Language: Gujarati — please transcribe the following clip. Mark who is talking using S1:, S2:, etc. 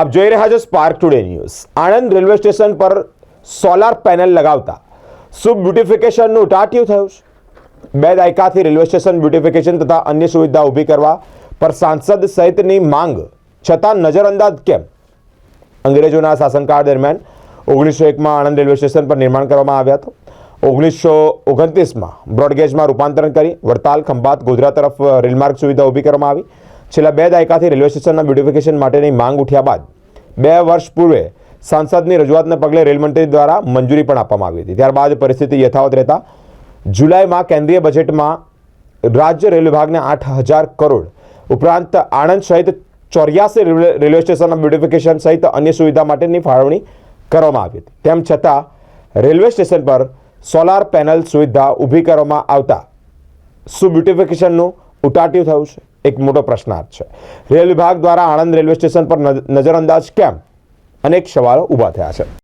S1: આપ જોઈ રહ્યા છો Spark Today News Anand railway station પર સોલાર પેનલ લગાવતા શું બ્યુટિફિકેશનનું ટાટિયું થયું છે. બે દાયકાથી રેલવે સ્ટેશન બ્યુટિફિકેશન તથા અન્ય સુવિધા ઊભી કરવા પર સાંસદ સહિતની માંગ, છતાં નજરઅંદાજ કેમ? અંગ્રેજોના શાસનકાળ દરમિયાન ઓગણીસો એકમાં આણંદ રેલવે સ્ટેશન પર નિર્માણ કરવામાં આવ્યા હતો. ઓગણીસો ઓગણત્રીસમાં બ્રોડગેજમાં રૂપાંતરણ કરી, વડતાલ ખંભાત ગોધરા તરફ રેલમાર્ગ સુવિધા ઊભી કરવામાં આવી. છેલ્લા બે દાયકાથી રેલવે સ્ટેશનના બ્યુટિફિકેશન માટેની માંગ ઉઠ્યા બાદ બે વર્ષ પૂર્વે સાંસદની રજૂઆતને પગલે રેલમંત્રી દ્વારા મંજૂરી પણ આપવામાં આવી હતી. ત્યારબાદ પરિસ્થિતિ યથાવત રહેતા જુલાઈમાં કેન્દ્રીય બજેટમાં રાજ્ય રેલ વિભાગને આઠ હજાર કરોડ ઉપરાંત આણંદ સહિત ચોર્યાસી રેલવે સ્ટેશનના બ્યુટિફિકેશન સહિત અન્ય સુવિધા માટેની ફાળવણી કરવામાં આવી હતી. તેમ છતાં રેલવે સ્ટેશન પર સોલાર પેનલ સુવિધા ઊભી કરવામાં આવતા શું બ્યુટિફિકેશનનું ઉટાટ્યું થયું છે? એક મોટો પ્રશ્નાર્થ છે. રેલ વિભાગ દ્વારા આણંદ રેલવે સ્ટેશન પર નજ- નજરઅંદાજ કેમ? અનેક સવાલો ઊભા થયા છે.